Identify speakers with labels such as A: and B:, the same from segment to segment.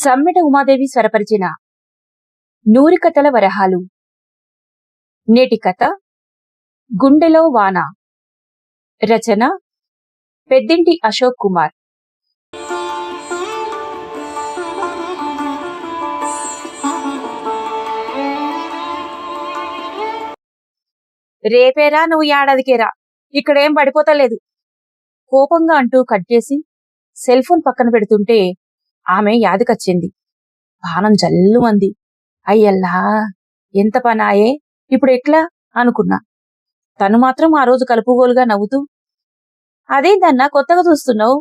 A: సమ్మెట ఉమాదేవి స్వరపరిచిన నూరి కథల వరహాలు. నేటి కథ గుండెలో వాన. రచన పెద్దింటి అశోక్ కుమార్. రేపేరా నువ్వు ఏడాదికేరా? ఇక్కడేం పడిపోతలేదు. కోపంగా అంటూ కట్ చేసి సెల్ ఫోన్ పక్కన పెడుతుంటే ఆమె యాదికొచ్చింది. బాణం జల్లుమంది. అయ్యల్లా ఎంత పనాయే? ఇప్పుడు ఎట్లా? అనుకున్నా. తను మాత్రం ఆ రోజు కలుపుగోలుగా నవ్వుతూ అదేందన్నా కొత్తగా చూస్తున్నావు?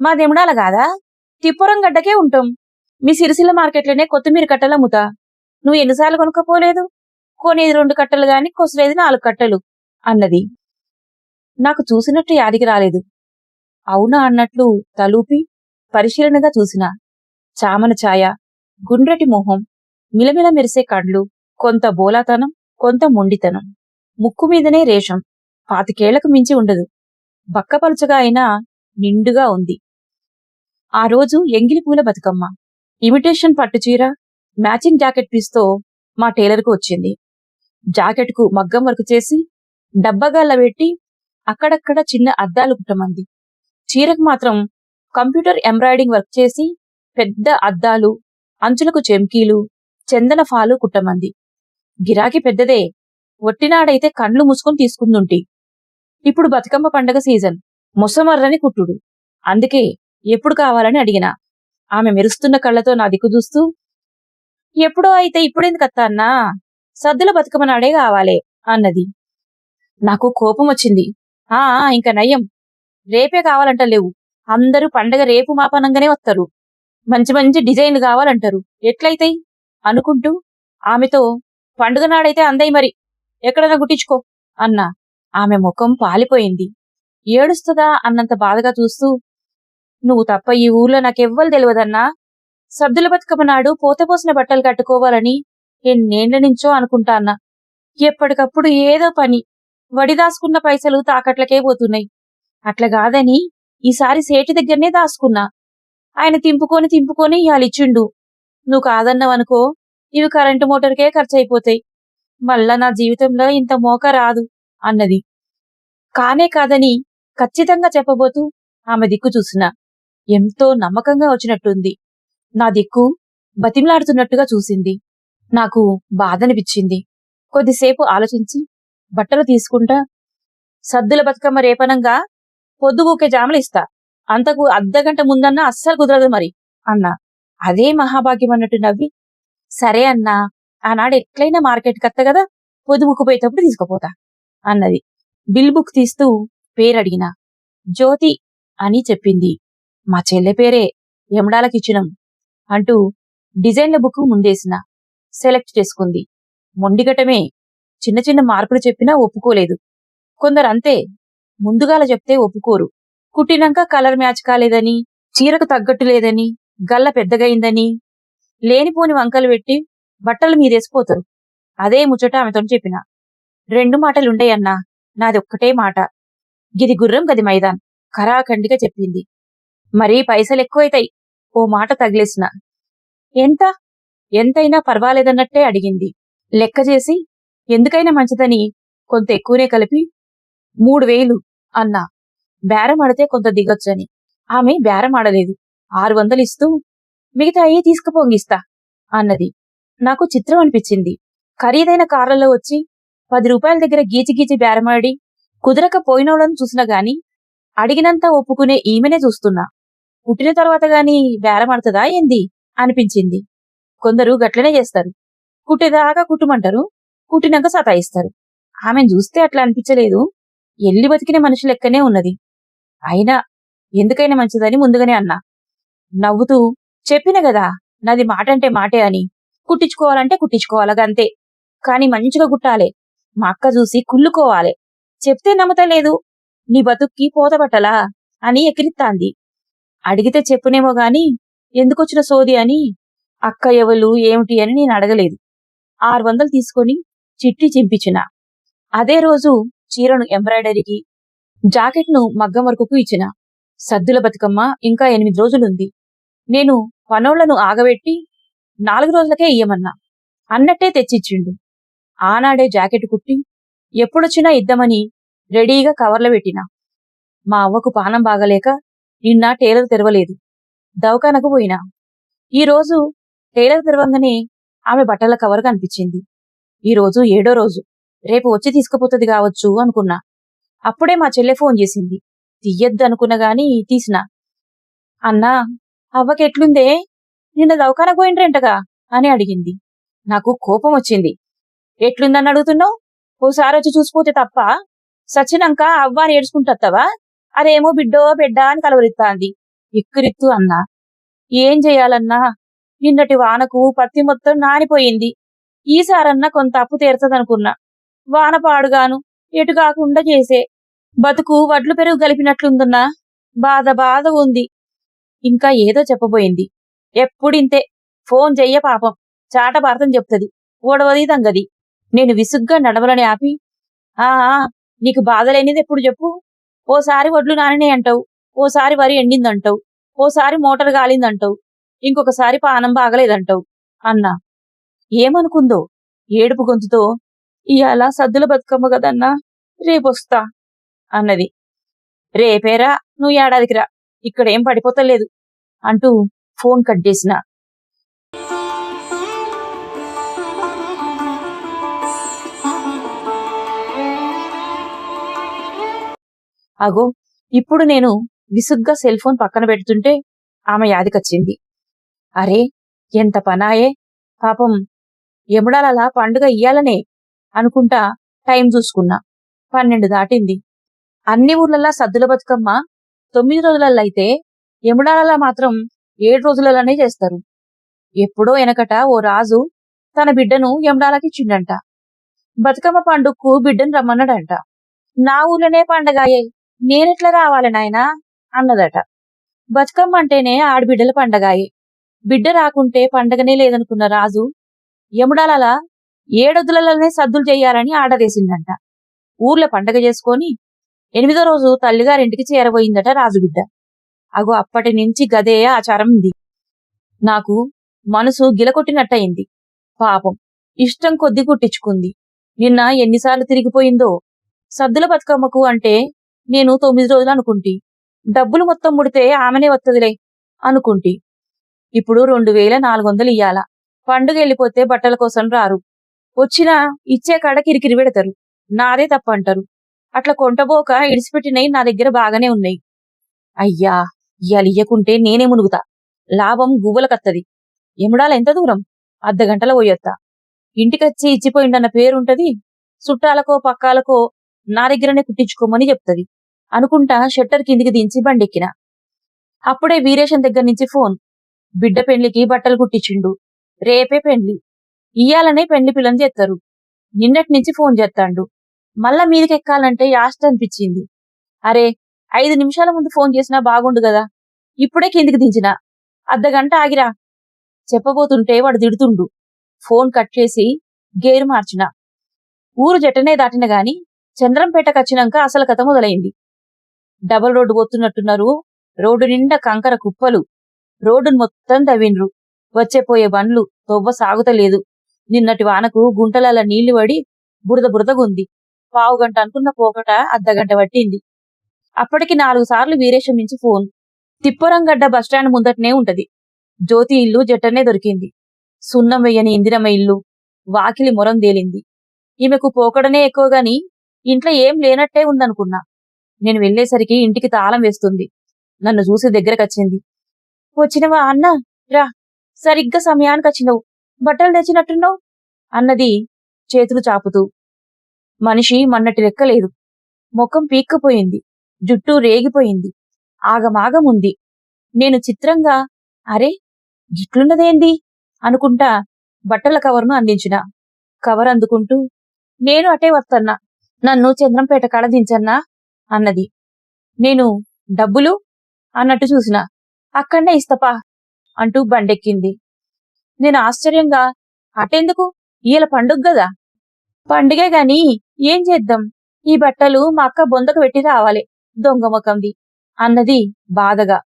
A: మా కాదా తిప్పురం గడ్డకే ఉంటాం. మీ సిరిసిల్ల మార్కెట్లోనే కొత్తిమీర కట్టలు అమ్ముతా. నువ్వు ఎన్నిసార్లు కొనుక్కపోలేదు? కొనేది రెండు కట్టలు గాని కొసరేది నాలుగు కట్టలు అన్నది. నాకు చూసినట్టు యాదికి రాలేదు. అవునా అన్నట్లు తలూపి పరిశీలనగా చూసిన చామన ఛాయ గుండ్రటి మొహం మిలమిల మెరిసే కళ్ళు కొంత బోలాతనం కొంత మొండితనం. ముక్కు మీదనే రేషం. పాతికేళ్ళకు మించి ఉండదు. బక్కపలుచగా అయినా నిండుగా ఉంది. ఆ రోజు ఎంగిలిపూల బతుకమ్మ. ఇమిటేషన్ పట్టుచీర మ్యాచింగ్ జాకెట్ పీస్తో మా టైలర్కు వచ్చింది. జాకెట్కు మగ్గం వర్క్ చేసి డబ్బగాళ్ళ పెట్టి అక్కడక్కడ చిన్న అద్దాలు కుట్టమంది. చీరకు మాత్రం కంప్యూటర్ ఎంబ్రాయిడింగ్ వర్క్ చేసి పెద్ద అద్దాలు అంచులకు చెంకీలు చందన ఫాలు కుట్టమంది. గిరాకీ పెద్దదే. ఒట్టినాడైతే కండ్లు మూసుకొని తీసుకుందుంటి. ఇప్పుడు బతుకమ్మ పండగ సీజన్. ముసమర్రని కుట్టుడు. అందుకే ఎప్పుడు కావాలని అడిగినా. ఆమె మెరుస్తున్న కళ్ళతో నా దిక్కు చూస్తూ ఎప్పుడో అయితే ఇప్పుడెందుకు అత్తా అన్నా? సద్దుల బతుకమ్మ నాడే కావాలే అన్నది. నాకు కోపం వచ్చింది ఆ ఇంకా ఇంక నయ్యం. రేపే కావాలంట లేవు అందరూ పండగ రేపు మాపనంగానే వస్తారు. మంచి మంచి డిజైన్లు కావాలంటారు. ఎట్లయితాయి అనుకుంటూ ఆమెతో పండుగ నాడైతే అందయి మరి. ఎక్కడైనా గుట్టించుకో అన్నా. ఆమె ముఖం పాలిపోయింది. ఏడుస్తుందా అన్నంత బాధగా చూస్తూ నువ్వు తప్ప ఈ ఊర్లో నాకెవ్వరు తెలియదన్నా సద్దుల బతుకమ్మ నాడు పోతపోసిన బట్టలు కట్టుకోవాలని ఎన్నేళ్ళ నుంచో అనుకుంటా అన్నా. ఎప్పటికప్పుడు ఏదో పని. వడి దాసుకున్న పైసలు తాకట్లకే పోతున్నాయి. అట్లా కాదని ఈసారి సేటి దగ్గరనే దాసుకున్నా. ఆయన తింపుకొని తింపుకొని ఇయాలిచ్చిండు నువ్వు కాదన్నావనుకో ఇవి కరెంటు మోటార్కే ఖర్చు అయిపోతాయి మళ్ళా నా జీవితంలో ఇంత మోక రాదు అన్నది. కానే కాదని ఖచ్చితంగా చెప్పబోతూ ఆమె దిక్కు చూసిన. ఎంతో నమ్మకంగా వచ్చినట్టుంది. నా దిక్కు బతిమలాడుతున్నట్టుగా చూసింది. నాకు బాధనిపించింది. కొద్దిసేపు ఆలోచించి బట్టలు తీసుకుంటా సద్దుల బతుకమ్మ రేపనంగా పొద్దుగూకే జామలు ఇస్తా. అంతకు అర్ధగంట ముందన్నా అస్సలు కుదరదు మరి అన్నా. అదే మహాభాగ్యం అన్నట్టు నవ్వి సరే అన్నా ఆనాడు ఎట్లయినా మార్కెట్ కత్త కదా పొద్దుముక్కుపోయేటప్పుడు తీసుకుపోతా అన్నది. బిల్ బుక్ తీస్తూ పేరు అడిగినా జ్యోతి అని చెప్పింది. మా చెల్లె పేరే ఎమడాలకిచ్చినం అంటూ డిజైన్ల బుక్ ముందేసిన. సెలెక్ట్ చేసుకుంది. మొండిగటమే. చిన్న చిన్న మార్పులు చెప్పినా ఒప్పుకోలేదు. కొందరు అంతే ముందుగాల చెప్తే ఒప్పుకోరు. కుట్టినాక కలర్ మ్యాచ్ కాలేదని చీరకు తగ్గట్టు లేదని గల్ల పెద్దగయిందని లేనిపోని వంకలు పెట్టి బట్టలు మీదేసిపోతారు. అదే ముచ్చట ఆమెతో చెప్పిన. రెండు మాటలుండయన్నా నాది ఒక్కటే మాట. గిది గుర్రం గది మైదాన్. ఖరాఖండిగా చెప్పింది. మరీ పైసలు ఎక్కువైతాయి ఓ మాట తగిలేసిన. ఎంత? ఎంతైనా పర్వాలేదన్నట్టే అడిగింది. లెక్క చేసి ఎందుకైనా మంచిదని కొంత ఎక్కువనే కలిపి మూడు వేలు అన్నా బేరం ఆడితే కొంత దిగొచ్చని. ఆమె బేరం ఆడలేదు. ఆరు వందలు ఇస్తూ మిగతా అయ్యి తీసుకుపోంగిస్తా అన్నది. నాకు చిత్రం అనిపించింది. ఖరీదైన కార్లలో వచ్చి పది రూపాయల దగ్గర గీచి గీచి బేరమాడి కుదరక పోయినోళ్ళని చూసినా గాని అడిగినంత ఒప్పుకునే ఈమెనే చూస్తున్నా. పుట్టిన తర్వాత గాని బేరమాడుతుందా ఏంది? అనిపించింది. కొందరు గట్లనే చేస్తారు. కుట్టేదాకా కుట్టుమంటారు కుట్టినాక సతాయిస్తారు. ఆమెను చూస్తే అట్లా అనిపించలేదు. ఎల్లి బతికిన మనిషి లెక్కనే ఉన్నది. అయినా ఎందుకైనా మంచిదని ముందుగానే అన్నా. నవ్వుతూ చెప్పిన గదా నాది మాట అంటే మాటే అని. కుట్టించుకోవాలంటే కుట్టించుకోవాలగంతే. కాని మంచిగా కుట్టాలే. మా అక్క చూసి కుళ్ళుకోవాలే. చెప్తే నమ్మతలేదు నీ బతుక్కి పోతబట్టలా అని ఎకిరిత్తాంది అడిగితే చెప్పునేమో గాని ఎందుకొచ్చిన సోది అని? అక్క ఎవలు ఏమిటి అని నేను అడగలేదు. ఆరు వందలు తీసుకొని చిట్టి చింపించిన. అదే రోజు చీరను ఎంబ్రాయిడరీకి జాకెట్ను మగ్గం వర్కుకు ఇచ్చిన. సద్దుల బతుకమ్మ ఇంకా ఎనిమిది రోజులుంది. నేను పనోళ్ళను ఆగబెట్టి నాలుగు రోజులకే ఇయ్యమన్నా. అన్నట్టే తెచ్చిచ్చిండు. ఆనాడే జాకెట్ కుట్టి ఎప్పుడొచ్చినా ఇద్దామని రెడీగా కవర్లో పెట్టినా. మా అవ్వకు పానం బాగలేక నిన్న టైలర్ తెరవలేదు. దవకానకు పోయినా. ఈరోజు టైలర్ తెరవంగానే ఆమె బట్టల కవర్ కనిపించింది. ఈరోజు ఏడో రోజు. రేపు వచ్చి తీసుకుపోతుంది కావచ్చు అనుకున్నా. అప్పుడే మా చెల్లె ఫోన్ చేసింది. తీయద్దు అనుకున్నా గాని తీసిన. అన్నా అవ్వకెట్లుందే? నిన్న దవకానకు పోయిండ్రేంటగా అని అడిగింది. నాకు కోపం వచ్చింది. ఎట్లుందని అడుగుతున్నావు? ఓసారి వచ్చి చూసిపోతే తప్ప. సచ్చినాక అవ్వ అని అదేమో బిడ్డో బిడ్డ అని కలవరిస్తాంది ఇక్కురిత్తు అన్నా. ఏం చెయ్యాలన్నా నిన్నటి వానకు పత్తి మొత్తం నానిపోయింది. ఈసారన్నా కొంత అప్పు తీరుతుందనుకున్నా. వాన పాడుగాను ఎటు కాకుండా చేసే. బతుకు వడ్లు పెరుగు కలిపినట్లుందన్నా బాధ బాధ ఉంది. ఇంకా ఏదో చెప్పబోయింది. ఎప్పుడింతే. ఫోన్ చెయ్య పాపం. చాట భారతం చెప్తది. ఓడవది తంగది నేను విసుగ్గా నడవలని ఆపి ఆ నీకు బాధ లేనిది ఎప్పుడు చెప్పు. ఓసారి వడ్లు నానినే అంటావు. ఓసారి వరి ఎండిందంటావు. ఓసారి మోటార్ గాలిందంటావు. ఇంకొకసారి పానం బాగలేదంటావు. అన్నా. ఏమనుకుందో? ఏడుపు గొంతుతో ఇయాల సద్దుల బతుకమ్మ కదన్నా? రేపొస్తా అన్నది. రేపేరా నువ్వు ఏడాదికి రా ఇక్కడేం పడిపోతలేదు అంటూ ఫోన్ కట్ చేసిన. అగో ఇప్పుడు నేను విసుగ్గా సెల్ ఫోన్ పక్కన పెడుతుంటే ఆమె యాదికొచ్చింది. అరే ఎంత పనాయే! పాపం ఎముడాలలా పండుగ ఇయ్యాలనే అనుకుంటా టైం చూసుకున్నా. పన్నెండు దాటింది. అన్ని ఊర్లలా సద్దుల బతుకమ్మ తొమ్మిది రోజులలో అయితే ఎముడాలలా మాత్రం ఏడు రోజులలోనే చేస్తారు. ఎప్పుడో వెనకట ఓ రాజు తన బిడ్డను యముడాలకిచ్చిండంట బతుకమ్మ పండుగకు బిడ్డను రమ్మన్నాడంట. నా ఊర్లోనే పండగాయే నేనెట్లా రావాలి నాయనా? అన్నదట. బతుకమ్మ అంటేనే ఆడబిడ్డల పండగాయే. బిడ్డ రాకుంటే పండగనే లేదనుకున్న రాజు యముడాలలా ఏడొద్దులలోనే సద్దులు చేయాలని ఆర్డర్ వేసిందంట. ఊర్లో పండగ చేసుకొని ఎనిమిదో రోజు తల్లిగారింటికి చేరబోయిందట రాజుబిడ్డ. అగో అప్పటి నుంచి గదే ఆచారం ఉంది. నాకు మనసు గిలకొట్టినట్టయింది. పాపం ఇష్టం కొద్ది కుట్టించుకుంది నిన్న ఎన్నిసార్లు తిరిగిపోయిందో సద్దుల బతుకమ్మకు అంటే నేను తొమ్మిది రోజులు అనుకుంటి. డబ్బులు మొత్తం ముడితే ఆమెనే వత్తదిలే అనుకుంటి. ఇప్పుడు రెండు వేల నాలుగు వందలు ఇయ్యాల. పండుగ వెళ్ళిపోతే బట్టల కోసం రారు. వచ్చినా ఇచ్చే కాడ కిరికిరి పెడతారు. నాదే తప్పంటారు అట్లా కొంటబోక ఇడిసిపెట్టినవి నా దగ్గర బాగానే ఉన్నాయి. అయ్యా ఇయ్యాల ఇయ్యకుంటే నేనే మునుగుతా. లాభం గువ్వలకత్తది ఎముడాల ఎంత దూరం? అర్ధ గంటలో పోయొత్తా. ఇంటికొచ్చి ఇచ్చిపోయిండన్న పేరుంటది. చుట్టాలకో పక్కాలకో నా దగ్గరనే కుట్టించుకోమని చెప్తది. అనుకుంటా షట్టర్ కిందికి దించి బండెక్కిన. అప్పుడే వీరేశం దగ్గర నుంచి ఫోన్. బిడ్డ పెండ్లికి బట్టలు కుట్టించిండు. రేపే పెండ్లి. ఇయ్యాలనే పెళ్ళి పిల్లని చేస్తారు నిన్నటి నుంచి ఫోన్ చేస్తాండు మళ్ళా మీదకెక్కాలంటే యాస్ట్ అనిపించింది. అరే ఐదు నిమిషాల ముందు ఫోన్ చేసినా బాగుండు కదా ఇప్పుడే కిందికి దించిన. అర్ధగంట ఆగిరా. చెప్పబోతుంటే వాడు తిడుతుండు. ఫోన్ కట్ చేసి గేరు మార్చిన. ఊరు జట్టనే దాటిన గాని చంద్రంపేటకచ్చినాక అసలు కథ మొదలైంది. Double road పోతున్నట్టున్నారు. రోడ్డు నిండా కంకర కుప్పలు. రోడ్డును మొత్తం తవ్విండ్రు. వచ్చేపోయే బండ్లు తొవ్వ సాగుతలేదు. నిన్నటి వానకు గుంటలల నీళ్ళు పడి బురద బురదగుంది. పావు గంట అనుకున్న పోకట అర్ధగంట పట్టింది. అప్పటికి నాలుగు సార్లు వీరేశం నుంచి ఫోన్. తిప్పరంగడ్డ బస్టాండ్ ముందటనే ఉంటది. జ్యోతి ఇల్లు జట్టనే దొరికింది. సున్నం వెయ్యని ఇందిరమ్మ ఇల్లు వాకిలి మొరం తేలింది. ఈమెకు పోకడనే ఎక్కువగాని ఇంట్లో ఏం లేనట్టే ఉందనుకున్నా. నేను వెళ్ళేసరికి ఇంటికి తాళం వేస్తుంది. నన్ను చూసి దగ్గరకొచ్చింది. వచ్చినవా అన్న? రా. సరిగ్గా సమయానికి వచ్చినవు బట్టలు తెచ్చినట్టున్నావు? అన్నది చేతులు చాపుతూ. మనిషి మన్నటి లెక్కలేదు ముఖం పీక్కుపోయింది. జుట్టు రేగిపోయింది. ఆగమాగముంది. నేను చిత్రంగా అరే గిట్లున్నదేంది అనుకుంటా బట్టల కవర్ను అందించిన. కవర్ అందుకుంటూ నేను అటే వస్తన్నా నన్ను చంద్రంపేట కాడ దించన్నా అన్నది. నేను డబ్బులు? అన్నట్టు చూసిన. అక్కడనే ఇస్తపా అంటూ బండెక్కింది. నేను ఆశ్చర్యంగా అటెందుకు? ఈల పండుగ గదా? పండుగే గాని ఏం చేద్దాం? ఈ బట్టలు మా అక్క బొందకు పెట్టి రావాలి దొంగముఖంది అన్నది బాధగా.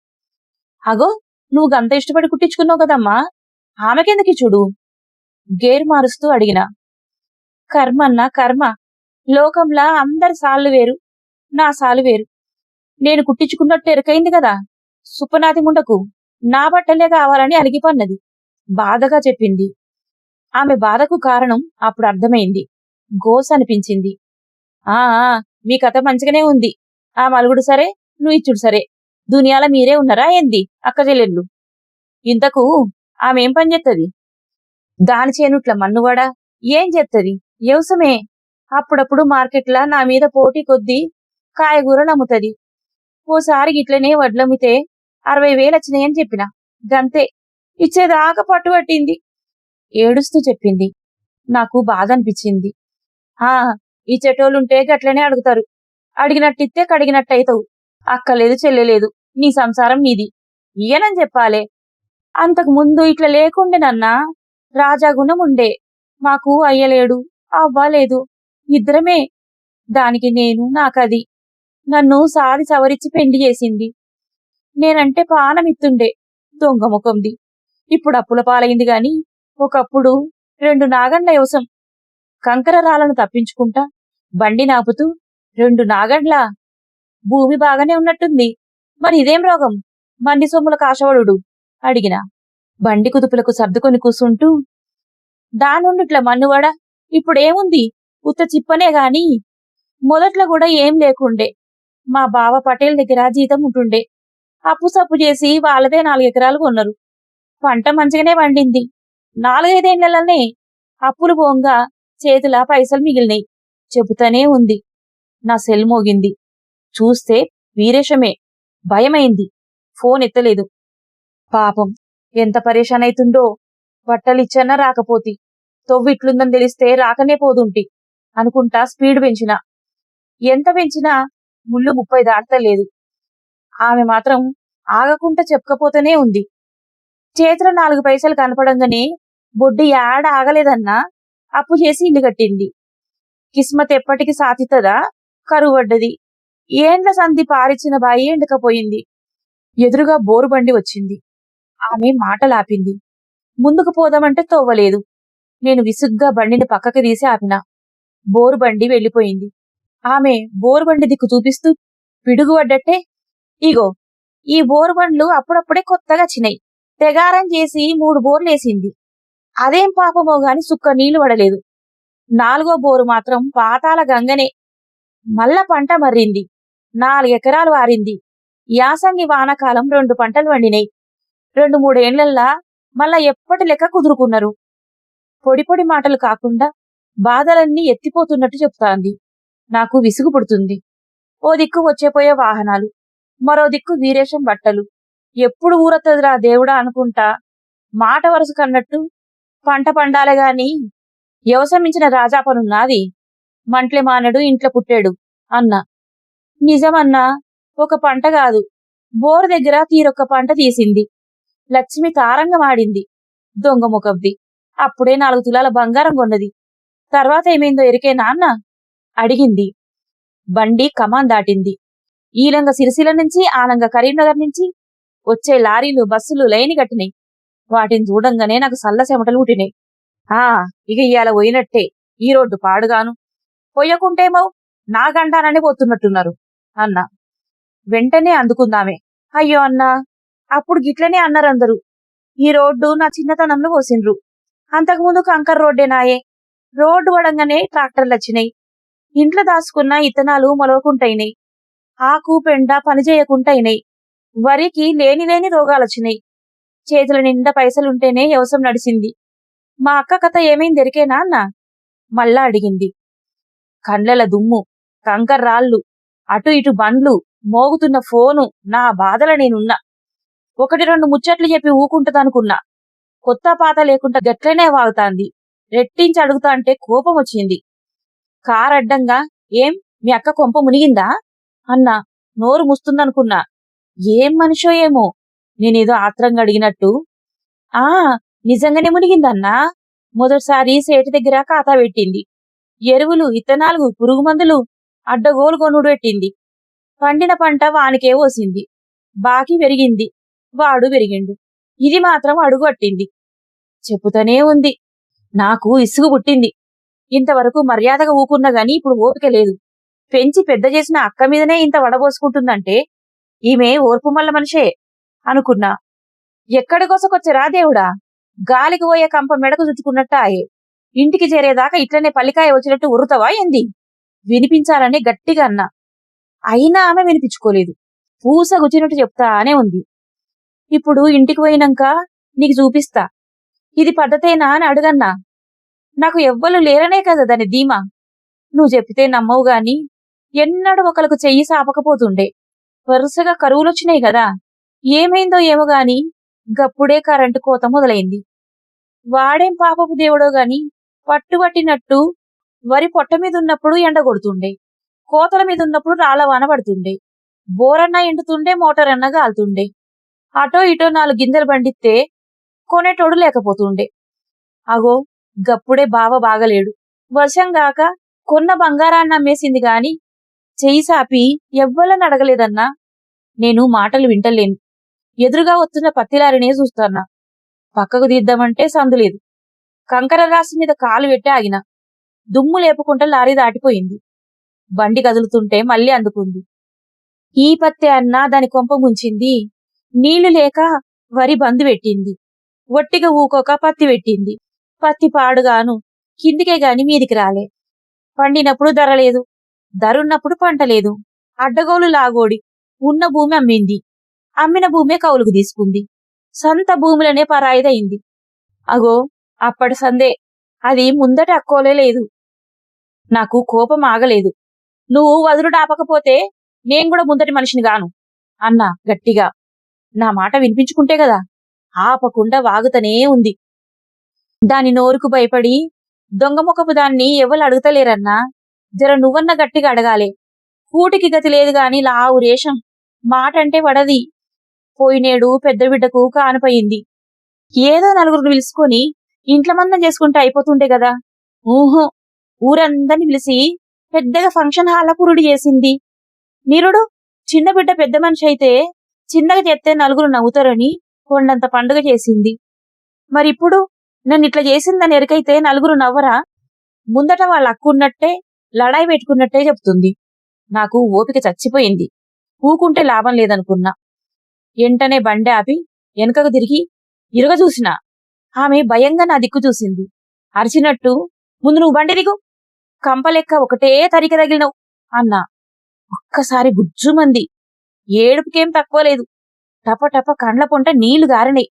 A: అగో నువ్వు గంత ఇష్టపడి కుట్టించుకున్నావు కదమ్మా ఆమెకెందుకు చూడు? గేరు మారుస్తూ అడిగిన. కర్మన్న కర్మ. లోకంలా అందరి సాళ్ళు వేరు నా సాలు వేరు. నేను కుట్టించుకున్నట్టు ఎరకైంది కదా సుపనాథి ముండకు నా బట్టలే కావాలని అలిగిపన్నది బాధగా చెప్పింది. ఆమె బాధకు కారణం అప్పుడు అర్థమైంది. గోస్ అనిపించింది. ఆ మీ కథ మంచిగానే ఉంది. ఆ మలుగుడు సరే నువ్వు ఇచ్చుడు సరే. దునియాల మీరే ఉన్నారా ఏంది? అక్క చెల్లెళ్ళు. ఇంతకు ఆమె ఏం పని చేత్తది? దాని చేనుట్ల మన్నువాడా ఏం చేత్తది? వ్యవసమే అప్పుడప్పుడు మార్కెట్లా నా మీద పోటీ కొద్దీ కాయగూరలు అమ్ముతది ఓసారి గిట్లనే వడ్లమ్మితే అరవై వేలు వచ్చినాయని చెప్పిన. గంతే. ఇచ్చేదాకా పట్టు పట్టింది. ఏడుస్తూ చెప్పింది. నాకు బాధ అనిపించింది ఆ ఈ చెటోలుంటే గట్లనే అడుగుతారు. అడిగినట్టిస్తే అవుతావు అక్కలేదు చెల్లెలేదు. నీ సంసారం నీది. ఇయ్యనని చెప్పాలే. అంతకు ముందు ఇట్లా లేకుండేనన్నా రాజాగుణం ఉండే. మాకు అయ్యలేడు అవ్వలేదు. ఇద్దరమే. దానికి నేను నాకది. నన్ను సాది సవరించి పెండి చేసింది. నేనంటే పానమిత్తుండే. దొంగ ముఖంది. ఇప్పుడు అప్పుల పాలైంది గాని ఒకప్పుడు రెండు నాగండ్ల యోసం కంకర రాళ్ళను తప్పించుకుంటా బండి నాపుతూ రెండు నాగండ్ల భూమి బాగానే ఉన్నట్టుంది. మరి ఇదేం రోగం? మండి సొమ్ముల కాశవడు అడిగిన. బండి కుదుపులకు సర్దుకొని కూసుంటూ దానుండిట్ల మన్నువాడ? ఇప్పుడేముంది? ఉత్త చిప్పనే గాని మొదట్లో కూడా ఏం లేకుండే. మా బావ పటేల్ దగ్గర జీతం ఉంటుండే. అప్పు సప్పు చేసి వాళ్ళదే నాలుగు ఎకరాలు కొన్నారు. పంట మంచిగానే పండింది. నాలుగైదేళ్ళనే అప్పులు పోంగా చేతుల పైసలు మిగిలినాయి. చెబుతానే ఉంది. నా సెల్ మోగింది. చూస్తే వీరేశమే. భయమైంది. ఫోన్ ఎత్తలేదు. పాపం ఎంత పరేషాన్ అవుతుందో బట్టలిచ్చన్నా రాకపోతి. తొవ్విట్లుందని తెలిస్తే రాకనే పోదుంటి అనుకుంటా స్పీడ్ పెంచిన. ఎంత పెంచినా ముళ్ళు ముప్పై దాటలేదు ఆమె మాత్రం ఆగకుండా చెప్పకపోతేనే ఉంది. చేతిలో నాలుగు పైసలు కనపడంగానే బొడ్డి యాడ ఆగలేదన్నా అప్పు చేసి ఇల్లు కట్టింది. కిస్మత్ ఎప్పటికి సాధితదా? కరువు పడ్డది ఏండ్ల సంధి పారిచిన బాయి ఎండకపోయింది. ఎదురుగా బోరు బండి వచ్చింది. ఆమె మాటలాపింది. ముందుకు పోదామంటే తోవలేదు. నేను విసుగ్గా బండిని పక్కకి తీసి ఆపిన. బోరు బండి వెళ్ళిపోయింది. ఆమె బోరు బండి దిక్కు చూపిస్తూ పిడుగుపడ్డట్టే ఇగో ఈ బోరు బండ్లు అప్పుడప్పుడే కొత్తగా చిన్నాయి. తెగారం చేసి మూడు బోర్లేసింది అదేం పాపమో గాని సుక్క నీళ్ళు పడలేదు. నాలుగో బోరు మాత్రం పాతాల గంగనే. మల్ల పంట మర్రింది. నాలుగెకరాలు వారింది యాసంగి వానకాలం రెండు పంటలు వండినాయి. రెండు మూడేళ్ళల్లా మళ్ళా ఎప్పటి లెక్క కుదురుకున్నారు? పొడి పొడి మాటలు కాకుండా బాధలన్నీ ఎత్తిపోతున్నట్టు చెప్తాంది. నాకు విసుగు పుడుతుంది. ఓ దిక్కు వచ్చేపోయే వాహనాలు. మరో దిక్కు వీరేశం బట్టలు. ఎప్పుడు ఊరతదిరా దేవుడా అనుకుంటా. మాట వరుసకు కన్నట్టు పంట పండాలే గాని వ్యవసమించిన రాజాపనున్నాది మంట్లే మానడు ఇంట్లో పుట్టాడు అన్నా. నిజమన్నా ఒక పంట కాదు. బోర్ దగ్గర తీరొక్క పంట తీసింది. లక్ష్మి తారంగం ఆడింది దొంగ ముఖబ్ది అప్పుడే నాలుగు తులాల బంగారం కొన్నది. తర్వాత ఏమైందో ఎరికే నాన్న అడిగింది. బండి కమాన్ దాటింది. ఈలంగ సిరిసిల నుంచి ఆలంగ కరీంనగర్ నుంచి వచ్చే లారీలు బస్సులు లైన్ కట్టినాయి. వాటిని చూడంగానే నాకు సల్ల చెమటలు పుట్టినాయి. ఆ ఇక ఇవాళ పోయినట్టే. ఈ రోడ్డు పాడుగాను. పోయకుంటేమో నాగంటానని పోతున్నట్టున్నారు అన్న. వెంటనే అందుకుందామే. అయ్యో అన్నా అప్పుడు గిట్లనే అన్నారందరూ ఈ రోడ్డు నా చిన్నతనంలో పోసిండ్రు. అంతకుముందు కంకర్ రోడ్డే నాయే. రోడ్డు పడంగానే ట్రాక్టర్లు వచ్చినాయి. ఇంట్లో దాచుకున్న ఇత్తనాలు మొలవకుంటైనాయి ఆకు పెండ పనిచేయకుంటైనాయి వరికి లేని లేని రోగాలు వచ్చినాయి చేతుల నిండా పైసలుంటేనే వ్యవసాయం నడిచింది మా అక్క కథ ఏమైంది ఎరికేనా అన్న మళ్ళా అడిగింది. కండ్లల దుమ్ము కంకర్రాళ్ళు అటు ఇటు బండ్లు మోగుతున్న ఫోను నా బాధల నేనున్నా. ఒకటి రెండు ముచ్చట్లు చెప్పి ఊకుంటదనుకున్నా. కొత్త పాత లేకుండా గట్లనే వాగుతాంది. రెట్టించి అడుగుతా అంటే కోపం వచ్చింది కారడ్డంగా ఏం? మీ అక్క కొంప మునిగిందా? అన్నా. నోరు ముస్తుందనుకున్నా. ఏం మనిషో ఏమో? నేనేదో ఆత్రంగా అడిగినట్టు. ఆ నిజంగానే మునిగిందన్నా? మొదటిసారి సేటి దగ్గర ఖాతా పెట్టింది. ఎరువులు ఇత్తనాలు పురుగు మందులు అడ్డగోలు కొనుడు పెట్టింది. పండిన పంట వానికే పోసింది. బాకీ పెరిగింది. వాడు పెరిగిండు. ఇది మాత్రం అడుగు అట్టింది చెప్పుతూనే ఉంది. నాకు ఇసుగు పుట్టింది. ఇంతవరకు మర్యాదగా ఊకున్నా గాని ఇప్పుడు ఓపిక లేదు. పెంచి పెద్ద చేసిన అక్క మీదనే ఇంత వడబోసుకుంటుందంటే ఈమె ఓర్పు మల్ల మనిషే అనుకున్నా. ఎక్కడి కొసకొచ్చరా దేవుడా? గాలికి పోయే కంప మెడకు చుట్టుకున్నట్టాయే. ఇంటికి చేరేదాకా ఇట్లనే పల్లికాయ వచ్చినట్టు ఉరుతవా ఏంది? వినిపించాలని గట్టిగా అన్నా. అయినా ఆమె వినిపించుకోలేదు. పూస గుచ్చినట్టు చెప్తానే ఉంది. ఇప్పుడు ఇంటికి పోయినాక నీకు చూపిస్తా. ఇది పద్ధతేనా అని అడుగన్నా. నాకు ఎవ్వరు లేరనే కదా దాని ధీమా. నువ్వు చెప్తే నమ్మవు గాని ఎన్నడూ ఒకరికి చెయ్యి సాపకపోతుండే. వరుసగా కరువులొచ్చినాయి కదా. ఏమైందో ఏమో గాని గప్పుడే కరెంటు కోత మొదలైంది. వాడేం పాపపు దేవుడో గాని పట్టుబట్టినట్టు వరి పొట్ట మీద ఉన్నప్పుడు ఎండ కొడుతుండే. కోతల మీద ఉన్నప్పుడు రాళ్ళవాన పడుతుండే. బోరన్నా ఎండుతుండే మోటార్ గాలుతుండే. అటో ఇటో నాలుగు గింజలు పండిస్తే కొనేటోడు లేకపోతుండే. అగో గప్పుడే బావ బాగలేడు. వర్షం గాక కొన్న బంగారాన్ని అమ్మేసింది గాని చేయి సాపి ఎవ్వలని అడగలేదన్నా. నేను మాటలు వింటలేను. ఎదురుగా వస్తున్న పత్తిలారినే చూస్తాన్నా. పక్కకు తీద్దామంటే సందులేదు కంకర రాసి మీద కాలు పెట్టి ఆగిన. దుమ్ము లేపుకుంటే లారీ దాటిపోయింది. బండి కదులుతుంటే మళ్ళీ అందుకుంది. ఈ పత్తి అన్నా దాని కొంప ముంచింది. నీళ్ళు లేక వరి బందు పెట్టింది. ఒట్టిగా ఊకోక పత్తి పెట్టింది. పత్తి పాడుగాను కిందికే గాని మీదికి రాలే. పండినప్పుడు ధరలేదు ధరున్నప్పుడు పంట లేదు. అడ్డగోలు లాగోడి ఉన్న భూమి అమ్మింది. అమ్మిన భూమే కౌలుకు తీసుకుంది. సొంత భూములనే పరాయిదయింది. అగో అప్పటి సందే. అది ముందట అక్కోలే లేదు. నాకు కోపం ఆగలేదు. నువ్వు వదులు ఆపకపోతే నేను కూడా ముందటి మనిషిని గాను. అన్నా గట్టిగా. నా మాట వినిపించుకుంటే కదా? ఆపకుండా వాగుతనే ఉంది. దాని నోరుకు భయపడి దొంగముఖపు దాన్ని ఎవరు అడుగుతలేరన్నా? జర నువ్వన్న గట్టిగా అడగాలి. కూటికి గతి లేదు గాని లావు రేషం. మాట అంటే వడది. పోయినేడు పెద్ద బిడ్డకు కానపోయింది. ఏదో నలుగురు పిలుచుకొని ఇంట్లో మందం చేసుకుంటే అయిపోతుండే కదా ఊహో ఊరందరిని పిలిచి పెద్దగా ఫంక్షన్ హాల్ పురుడు చేసింది. నిరుడు చిన్న బిడ్డ పెద్ద మనిషి అయితే చిన్నగా చెప్తే నలుగురు నవ్వుతారని కొండంత పండుగ చేసింది. మరిప్పుడు నన్ను ఇట్లా చేసిందని ఎరుకైతే నలుగురు నవ్వరా? ముందట వాళ్ళ అక్కున్నట్టే లడాయి పెట్టుకున్నట్టే చెప్తుంది. నాకు ఓపిక చచ్చిపోయింది. ఊకుంటే లాభం లేదనుకున్నా. ఎంటనే బండి ఆపి వెనుకకు తిరిగి ఇరుగ చూసినా. ఆమె భయంగా నా దిక్కు చూసింది. అరిచినట్టు ముందు నువ్వు బండి దిగు. కంపలెక్క ఒకటే తరిక తగిలినవు అన్నా. ఒక్కసారి గుజ్జుమంది ఏడుపుకేం తక్కువ లేదు. టప టప కండ్ల పొంట నీళ్ళు గారినాయి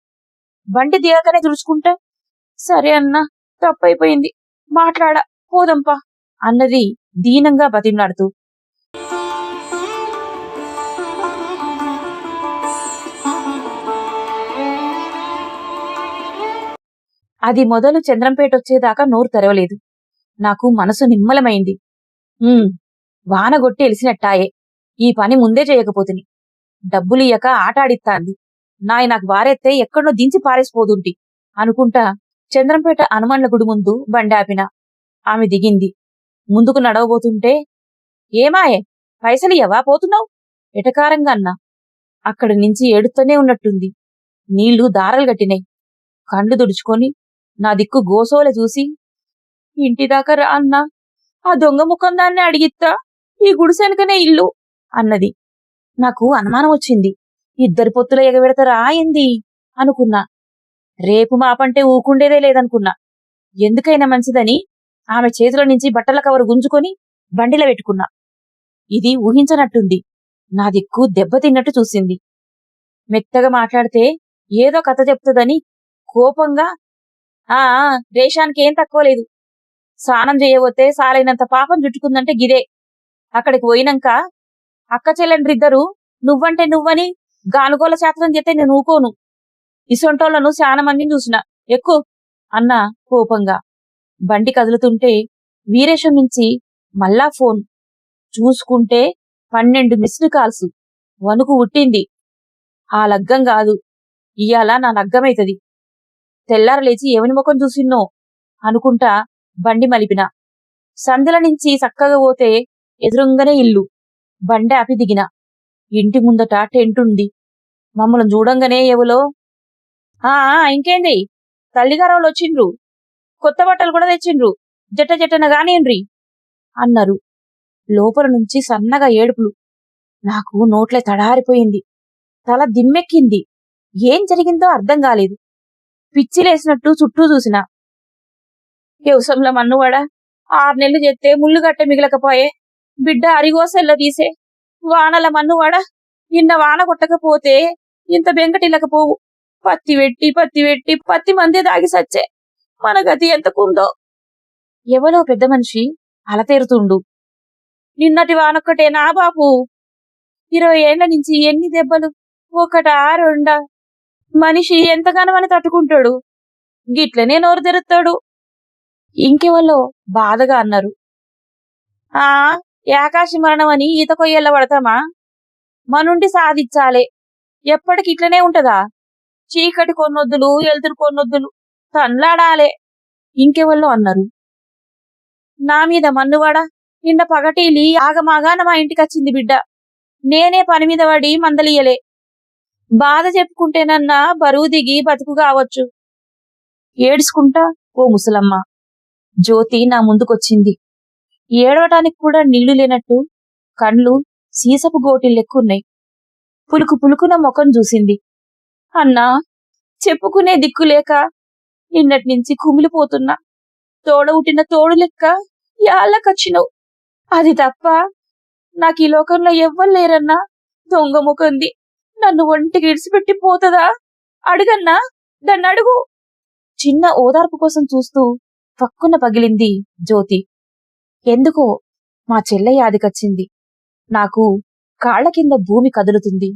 A: బండి దిగకనే తుడుచుకుంటా సరే అన్నా తప్పైపోయింది. మాట్లాడా పోదంపా. అన్నది దీనంగా బతిమలాడుతూ అది మొదలు చంద్రంపేట వచ్చేదాకా నోరు తెరవలేదు. నాకు మనసు నిమ్మలమైంది. ఉమ్, వానగొట్టి ఎలిసినట్టాయే. ఈ పని ముందే చేయకపోతుని. డబ్బులియ్యక ఆటాడిస్తాంది నాయ నాకు వారెత్తే ఎక్కడో దించి పారేసిపోదుంటి అనుకుంటా చంద్రంపేట హనుమండ్ల గుడి ముందు బండాపిన. ఆమె దిగింది. ముందుకు నడవబోతుంటే ఏమాయే పైసలియ్యవా పోతున్నావు? ఎటకారంగా అన్నా. అక్కడి నుంచి ఏడుతూనే ఉన్నట్టుంది. నీళ్ళు దారలు గట్టినాయి కండు తుడుచుకొని నా దిక్కు గోసోల చూసి ఇంటిదాకా రా అన్నా. ఆ దొంగ ముఖం దాన్ని అడిగిత్తా. ఈ గుడిసెనకనే ఇల్లు అన్నది. నాకు అనుమానం వచ్చింది. ఇద్దరి పొత్తుల ఎగబెడతారా ఏంది? అనుకున్నా. రేపు మాపంటే ఊకుండేదే లేదనుకున్నా. ఎందుకైనా మంచిదని ఆమె చేతిలో నుంచి బట్టల కవరు గుంజుకొని బండిలో పెట్టుకున్నా. ఇది ఊహించనట్టుంది. నా దిక్కు దెబ్బతిన్నట్టు చూసింది. మెత్తగా మాట్లాడితే ఏదో కథ చెప్తుందని కోపంగా ఆ రేషానికి ఏం తక్కువ లేదు. స్నానం చేయబోతే సాలైనంత పాపం చుట్టుకుందంటే గిదే. అక్కడికి పోయినాక అక్క చెల్లెండ్రిద్దరూ నువ్వంటే నువ్వని గానుగోల శాస్త్రం చేస్తే నేను ఊకోను. ఇసొంటోళ్ళను చాలా మందిని చూసిన. ఎక్కువ అన్న కోపంగా. బండి కదులుతుంటే వీరేశం నుంచి మళ్ళా ఫోన్. చూసుకుంటే పన్నెండు మిస్డ్ కాల్స్. వణుకు ఉట్టింది ఆ లగ్గం కాదు. ఇయ్యాల నా లగ్గమైతది. తెల్లార లేచి ఎవని ముఖం చూసిన్నో అనుకుంటా బండి మలిపిన. సందుల నుంచి చక్కగా పోతే ఎదురుంగనే ఇల్లు. బండి ఆపి దిగిన. ఇంటి ముందట టెంట్ ఉంది. మమ్మల్ని చూడంగానే ఎవలో? ఆ ఇంకేంది? ఇంకేంది వాళ్ళు వచ్చిండ్రు. కొత్త బట్టలు కూడా తెచ్చిండ్రు. జట్ట జట్టన గానియండ్రి అన్నారు. లోపల నుంచి సన్నగా ఏడుపులు. నాకు నోట్లే తడారిపోయింది. తల దిమ్మెక్కింది. ఏం జరిగిందో అర్థం కాలేదు. పిచ్చిలేసినట్టు చుట్టూ చూసిన. వ్యవసంలో మన్నువాడా ఆరు నెలలు చేస్తే ముళ్ళు గట్ట మిగలకపోయే. బిడ్డ అరిగోసెల్ల తీసే. వానల మన్నువాడా నిన్న వాన కొట్టకపోతే ఇంత బెంకటిల్లకపోవు. పత్తి వెట్టి పత్తి వెట్టి పత్తి మందే దాగి సచ్చే. మన గతి ఎంతకుందో. ఎవలో పెద్ద మనిషి అలతేరుతుండు నిన్నటి వానొక్కటేనా బాపు ఇరవై ఏళ్ళ నుంచి ఎన్ని దెబ్బలు ఒకట రెండా. మనిషి ఎంతగానమని తట్టుకుంటాడు. గిట్లనే నోరు తెరుస్తాడు. ఇంకెవలో బాధగా అన్నారు. ఆ ఏకాశి మరణం అని ఈత కొయ్యల్ల పడతామా? మనుండి సాధించాలే. ఎప్పటికి ఇట్లనే ఉంటదా? చీకటి కొన్నొద్దులు ఎలుతురు కొన్నొద్దులు. తన్లాడాలే. ఇంకెవల్లో అన్నారు. నా మీద మన్నువాడా నిన్న పగటీలి ఆగమాగాన మా ఇంటికొచ్చింది బిడ్డ. నేనే పని మీద పడి మందలియలే బాధ చెప్పుకుంటేనన్నా బరువు దిగి బతుకు కావచ్చు. ఏడుచుకుంటా? ఓ ముసలమ్మ. జ్యోతి నా ముందుకొచ్చింది. ఏడవటానికి కూడా నీళ్ళు లేనట్టు కండ్లు సీసపు గోటి లెక్కున్నాయి పులుకు పులుకున ముఖం చూసింది. అన్నా చెప్పుకునే దిక్కు లేక నిన్నటి నుంచి కుమిలిపోతున్నా. తోడ ఉట్టిన తోడు లెక్క యాళ్ళకచ్చినవు అది తప్ప నాకు ఈ లోకంలో ఎవ్వరు లేరన్నా. దొంగ ముఖంది. నన్ను ఒంటికి ఇడిసిపెట్టి పోతదా? అడుగన్నా. దాన్ని అడుగు. చిన్న ఓదార్పు కోసం చూస్తూ పక్కున పగిలింది జ్యోతి. ఎందుకో మా చెల్లె యాదికొచ్చింది నాకు కాళ్ళ కింద భూమి కదులుతుంది.